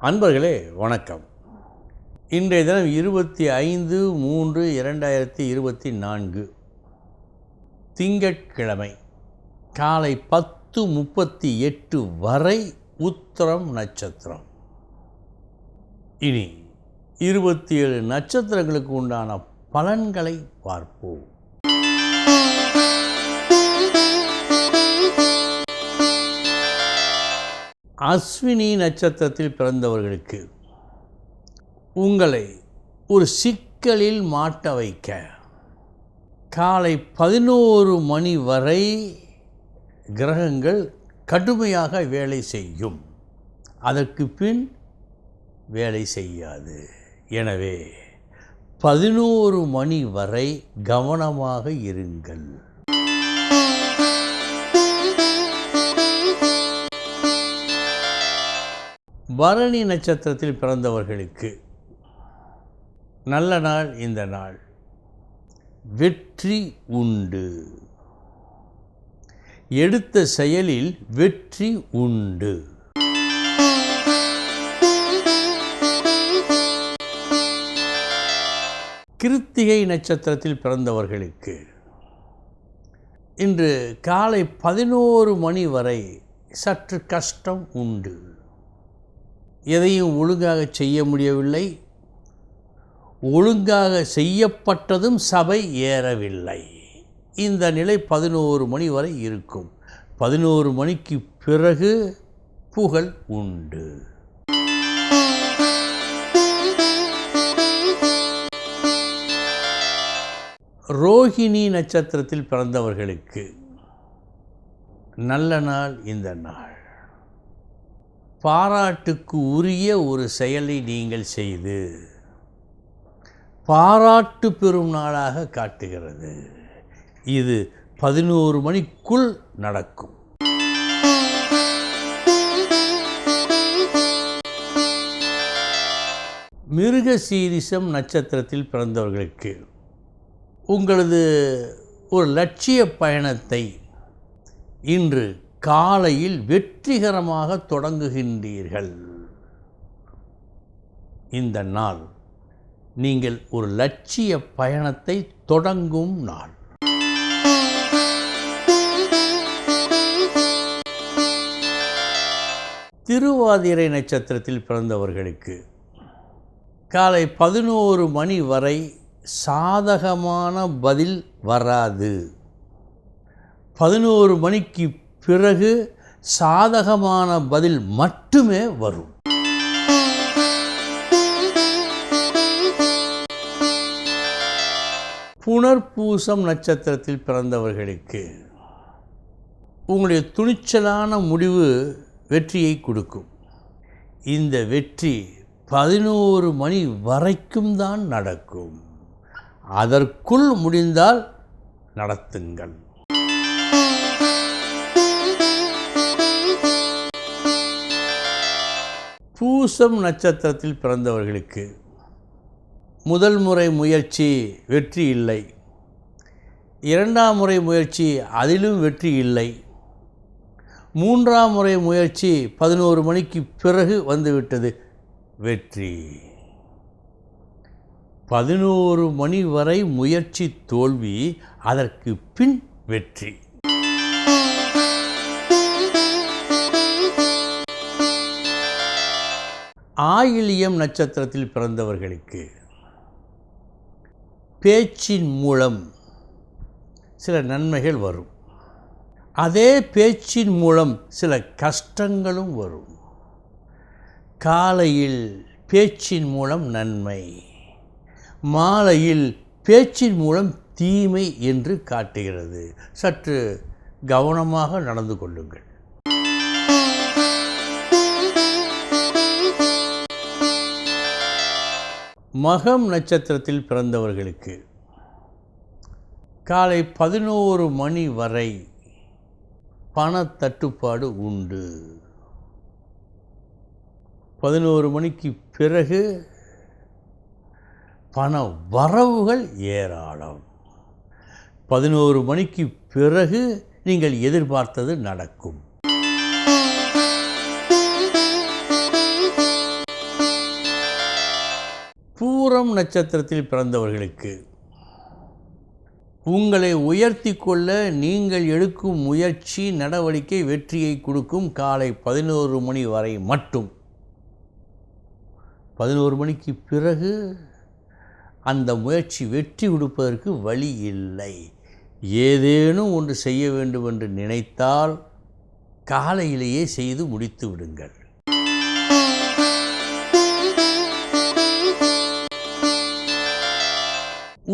அன்பர்களே வணக்கம். இன்றைய தினம் இருபத்தி ஐந்து மூன்று இரண்டாயிரத்தி இருபத்தி நான்கு. திங்கட்கிழமை காலை பத்து முப்பத்தி எட்டு வரை உத்தரம் நட்சத்திரம். இனி இருபத்தி ஏழு நட்சத்திரங்களுக்கு உண்டான பலன்களை பார்ப்போம். அஸ்வினி நட்சத்திரத்தில் பிறந்தவர்களுக்கு உங்களை ஒரு சிக்கலில் மாட்ட வைக்க காலை பதினோரு மணி வரை கிரகங்கள் கடுமையாக வேலை செய்யும். அதற்கு பின் வேலை செய்யாது. எனவே பதினோரு மணி வரை கவனமாக இருங்கள். பரணி நட்சத்திரத்தில் பிறந்தவர்களுக்கு நல்ல நாள் இந்த நாள். வெற்றி உண்டு. எடுத்த செயலில் வெற்றி உண்டு. கிருத்திகை நட்சத்திரத்தில் பிறந்தவர்களுக்கு இன்று காலை பதினோரு மணி வரை சற்று கஷ்டம் உண்டு. எதையும் ஒழுங்காக செய்ய முடியவில்லை. ஒழுங்காக செய்யப்பட்டதும் சபை ஏறவில்லை. இந்த நிலை பதினோரு மணி வரை இருக்கும். பதினோரு மணிக்கு பிறகு புகழ் உண்டு. ரோஹிணி நட்சத்திரத்தில் பிறந்தவர்களுக்கு நல்ல நாள் இந்த நாள். பாராட்டுக்கு உரிய ஒரு செயலை நீங்கள் செய்து பாராட்டு பெறும் நாளாக காட்டுகிறது. இது பதினோரு மணிக்குள் நடக்கும். மிருக சீரிசம் நட்சத்திரத்தில் பிறந்தவர்களுக்கு உங்களது ஒரு லட்சிய பயணத்தை இன்று காலையில் வெற்றிகரமாக தொடங்குகின்றீர்கள். இந்த நாள் நீங்கள் ஒரு லட்சிய பயணத்தை தொடங்கும் நாள். திருவாதிரை நட்சத்திரத்தில் பிறந்தவர்களுக்கு காலை பதினோரு மணி வரை சாதகமான பதில் வராது. பதினோரு மணிக்கு பிறகு சாதகமான பதில் மட்டுமே வரும். புனர்பூசம் நட்சத்திரத்தில் பிறந்தவர்களுக்கு உங்களுடைய துணிச்சலான முடிவு வெற்றியை கொடுக்கும். இந்த வெற்றி பதினோரு மணி வரைக்கும் தான் நடக்கும். அதற்குள் முடிந்தால் நடத்துங்கள். பூசம் நட்சத்திரத்தில் பிறந்தவர்களுக்கு முதல் முறை முயற்சி வெற்றி இல்லை. இரண்டாம் முறை முயற்சி அதிலும் வெற்றி இல்லை. மூன்றாம் முறை முயற்சி பதினோரு மணிக்கு பிறகு வந்துவிட்டது வெற்றி. பதினோரு மணி வரை முயற்சி தோல்வி அதற்கு பின் வெற்றி. ஆயிலியம் நட்சத்திரத்தில் பிறந்தவர்களுக்கு பேச்சின் மூலம் சில நன்மைகள் வரும். அதே பேச்சின் மூலம் சில கஷ்டங்களும் வரும். காலையில் பேச்சின் மூலம் நன்மை மாலையில் பேச்சின் மூலம் தீமை என்று காட்டுகிறது. சற்று கவனமாக நடந்து கொள்ளுங்கள். மகம் நட்சத்திரத்தில் பிறந்தவர்களுக்கு காலை பதினோரு மணி வரை பணத்தட்டுப்பாடு உண்டு. பதினோரு மணிக்கு பிறகு பண வரவுகள் ஏராளம். பதினோரு மணிக்கு பிறகு நீங்கள் எதிர்பார்த்தது நடக்கும். பூரம் நட்சத்திரத்தில் பிறந்தவர்களுக்கு உங்களை உயர்த்தி கொள்ள நீங்கள் எடுக்கும் முயற்சி நடவடிக்கை வெற்றியை கொடுக்கும் காலை பதினோரு மணி வரை மட்டும். பதினோரு மணிக்கு பிறகு அந்த முயற்சி வெற்றி கொடுப்பதற்கு வழி இல்லை. ஏதேனும் ஒன்று செய்ய வேண்டும் என்று நினைத்தால் காலையிலேயே செய்து முடித்து விடுங்கள்.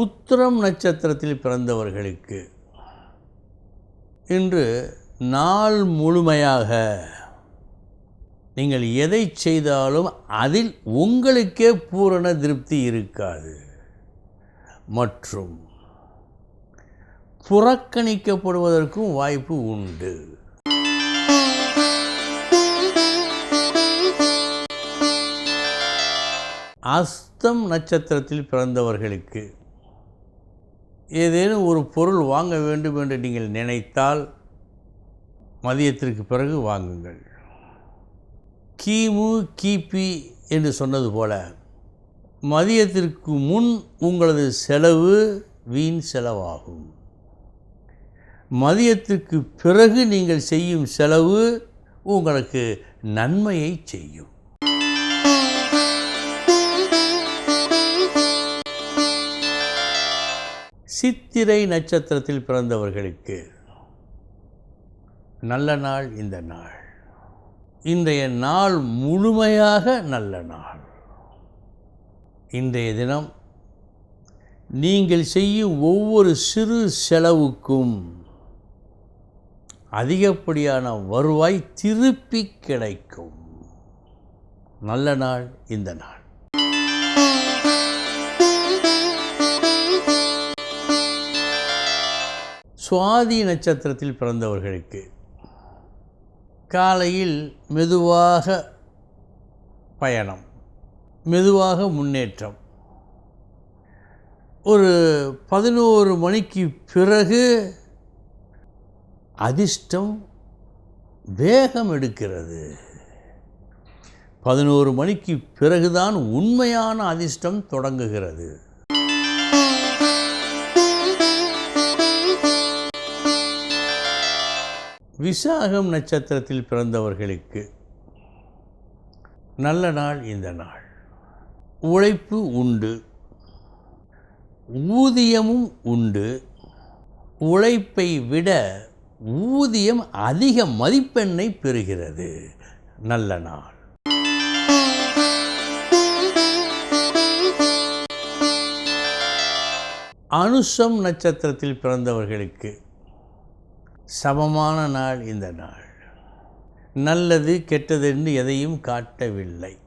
உத்திரம் நட்சத்திரத்தில் பிறந்தவர்களுக்கு இன்று நாள் முழுமையாக நீங்கள் எதை செய்தாலும் அதில் உங்களுக்கே பூரண திருப்தி இருக்காது. மற்றும் புறக்கணிக்கப்படுவதற்கும் வாய்ப்பு உண்டு. அஸ்தம் நட்சத்திரத்தில் பிறந்தவர்களுக்கு ஏதேனும் ஒரு பொருள் வாங்க வேண்டும் என்று நீங்கள் நினைத்தால் மதியத்திற்கு பிறகு வாங்குங்கள். கிமு கிபி என்று சொன்னது போல மதியத்திற்கு முன் உங்களது செலவு வீண் செலவாகும். மதியத்திற்கு பிறகு நீங்கள் செய்யும் செலவு உங்களுக்கு நன்மையை செய்யும். சித்திரை நட்சத்திரத்தில் பிறந்தவர்களுக்கு நல்ல நாள் இந்த நாள். இன்றைய நாள் முழுமையாக நல்ல நாள். இன்றைய தினம் நீங்கள் செய்யும் ஒவ்வொரு சிறு செலவுக்கும் அதிகப்படியான வருவாய் திருப்பி கிடைக்கும். நல்ல நாள் இந்த நாள். சுவாதி நட்சத்திரத்தில் பிறந்தவர்களுக்கு காலையில் மெதுவாக பயணம் மெதுவாக முன்னேற்றம். ஒரு பதினோரு மணிக்கு பிறகு அதிர்ஷ்டம் வேகம் எடுக்கிறது. பதினோரு மணிக்கு பிறகுதான் உண்மையான அதிர்ஷ்டம் தொடங்குகிறது. விசாகம் நட்சத்திரத்தில் பிறந்தவர்களுக்கு நல்ல நாள் இந்த நாள். உழைப்பு உண்டு. ஊதியமும் உண்டு. உழைப்பை விட ஊதியம் அதிக மதிப்பெண்ணை பெறுகிறது. நல்ல நாள். அனுஷம் நட்சத்திரத்தில் பிறந்தவர்களுக்கு சமமான நாள் இந்த நாள். நல்லது கெட்டதென்று எதையும் காட்டவில்லை.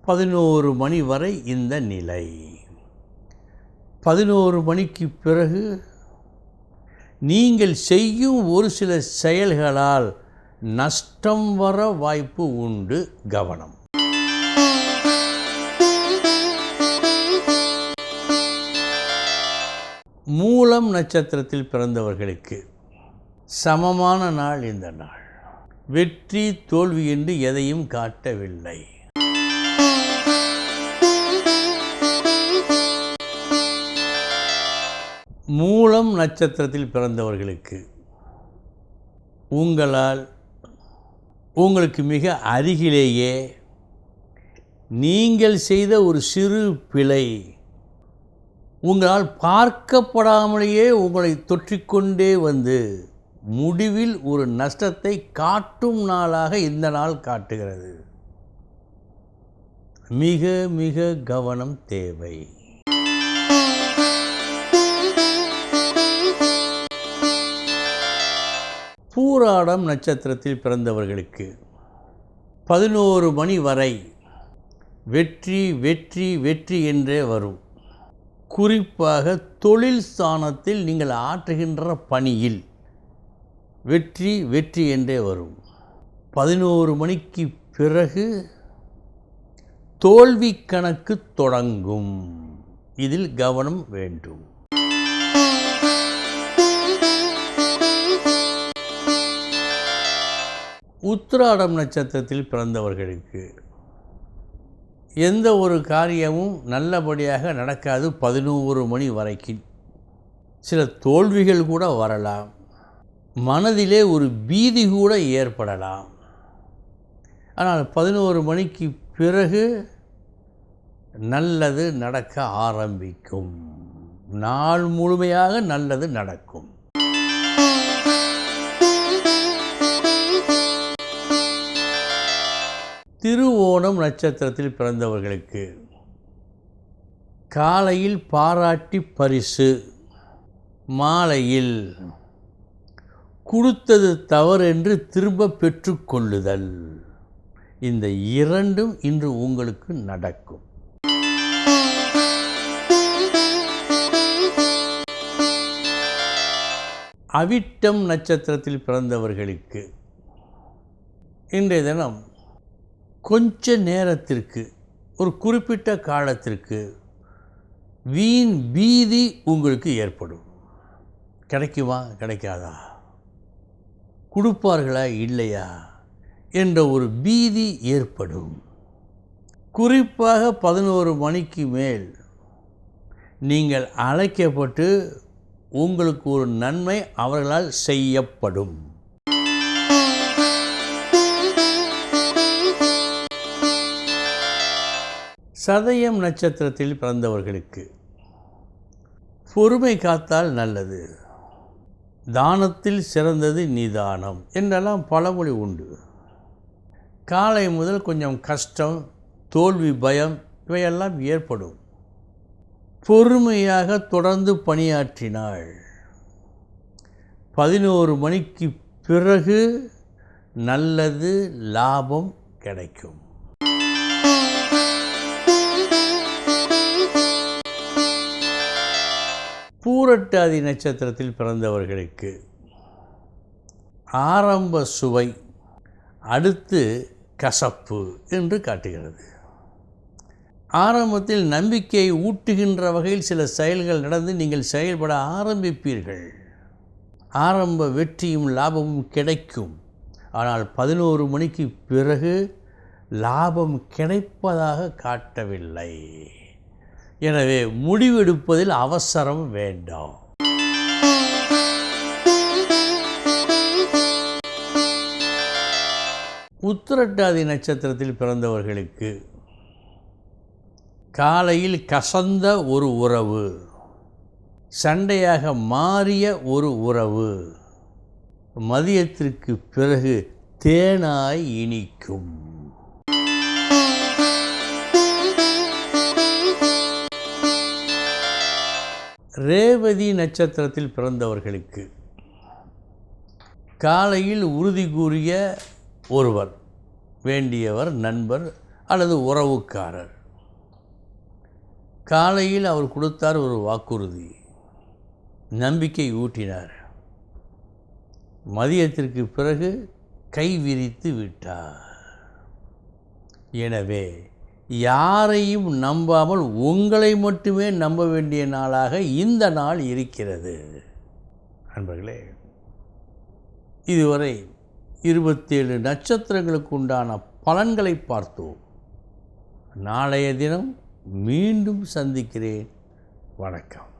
பதினோரு மணி வரை இந்த நிலை. பதினோரு மணிக்கு பிறகு நீங்கள் செய்யும் ஒரு சில செயல்களால் நஷ்டம் வர வாய்ப்பு உண்டு கவனம். மூலம் நட்சத்திரத்தில் பிறந்தவர்களுக்கு சமமான நாள் இந்த நாள். வெற்றி தோல்வி என்று எதையும் காட்டவில்லை. மூலம் நட்சத்திரத்தில் பிறந்தவர்களுக்கு உங்களால் உங்களுக்கு மிக அருகிலேயே நீங்கள் செய்த ஒரு சிறு பிழை உங்களால் பார்க்கப்படாமலேயே உங்களை தொற்றிக்கொண்டே வந்து முடிவில் ஒரு நஷ்டத்தை காட்டும் நாளாக இந்த நாள் காட்டுகிறது. மிக மிக கவனம் தேவை. பூராடம் நட்சத்திரத்தில் பிறந்தவர்களுக்கு பதினோரு மணி வரை வெற்றி வெற்றி வெற்றி என்றே வரும். குறிப்பாக தொழில் ஸ்தானத்தில் நீங்கள் ஆற்றுகின்ற பணியில் வெற்றி வெற்றி என்றே வரும். பதினோரு மணிக்கு பிறகு தோல்வி கணக்கு தொடங்கும். இதில் கவனம் வேண்டும். உத்திராடம் நட்சத்திரத்தில் பிறந்தவர்களுக்கு எந்த ஒரு காரியமும் நல்லபடியாக நடக்காது. பதினோரு மணி வரைக்கும். சில தோல்விகள் கூட வரலாம். மனதிலே ஒரு பீதி கூட ஏற்படலாம். ஆனால் பதினோரு மணிக்கு பிறகு நல்லது நடக்க ஆரம்பிக்கும். நாள் முழுமையாக நல்லது நடக்கும். திருவோணம் நட்சத்திரத்தில் பிறந்தவர்களுக்கு காலையில் பாராட்டி பரிசு மாலையில் கொடுத்தது தவறு என்று திரும்ப பெற்றுக்கொள்ளுதல். இந்த இரண்டும் இன்று உங்களுக்கு நடக்கும். அவிட்டம் நட்சத்திரத்தில் பிறந்தவர்களுக்கு இன்றைய தினம் கொஞ்ச நேரத்திற்கு ஒரு குறிப்பிட்ட காலத்திற்கு வீண் பீதி உங்களுக்கு ஏற்படும். கிடைக்குமா? கிடைக்காதா? கொடுப்பார்களா இல்லையா என்ற ஒரு பீதி ஏற்படும். குறிப்பாக பதினோரு மணிக்கு மேல் நீங்கள் அழைக்கப்பட்டு உங்களுக்கு ஒரு நன்மை அவர்களால் செய்யப்படும். சதயம் நட்சத்திரத்தில் பிறந்தவர்களுக்கு பொறுமை காத்தால் நல்லது. தானத்தில் சிறந்தது நிதானம் என்றெல்லாம் பழமொழி உண்டு. காலை முதல் கொஞ்சம் கஷ்டம் தோல்வி பயம் இவையெல்லாம் ஏற்படும். பொறுமையாக தொடர்ந்து பணியாற்றினாள். பதினோரு மணிக்கு பிறகு நல்லது லாபம் கிடைக்கும். பூரட்டாதி நட்சத்திரத்தில் பிறந்தவர்களுக்கு ஆரம்ப சுவை அடுத்து கசப்பு என்று காட்டுகிறது. ஆரம்பத்தில் நம்பிக்கையை ஊட்டுகின்ற வகையில் சில செயல்கள் நடந்து நீங்கள் செயல்பட ஆரம்பிப்பீர்கள். ஆரம்ப வெற்றியும் லாபமும் கிடைக்கும். ஆனால் பதினோரு மணிக்கு பிறகு லாபம் கிடைப்பதாக காட்டவில்லை. எனவே முடிவெடுப்பதில் அவசரம் வேண்டாம். உத்திரட்டாதி நட்சத்திரத்தில் பிறந்தவர்களுக்கு காலையில் கசந்த ஒரு உறவு சண்டையாக மாறிய ஒரு உறவு மதியத்திற்கு பிறகு தேனாய் இனிக்கும். ரேவதி நட்சத்திரத்தில் பிறந்தவர்களுக்கு காலையில் உறுதி கூறிய ஒருவர் வேண்டியவர் நண்பர் அல்லது உறவுக்காரர். காலையில் அவர் கொடுத்தார் ஒரு வாக்குறுதி. நம்பிக்கை ஊட்டினார். மதியத்திற்கு பிறகு கை விரித்து விட்டார். எனவே யாரையும் நம்பாமல் உங்களை மட்டுமே நம்ப வேண்டிய நாளாக இந்த நாள் இருக்கிறது. நண்பர்களே இதுவரை இருபத்தேழு நட்சத்திரங்களுக்கு உண்டான பலன்களை பார்த்தோம். நாளைய தினம் மீண்டும் சந்திக்கிறேன். வணக்கம்.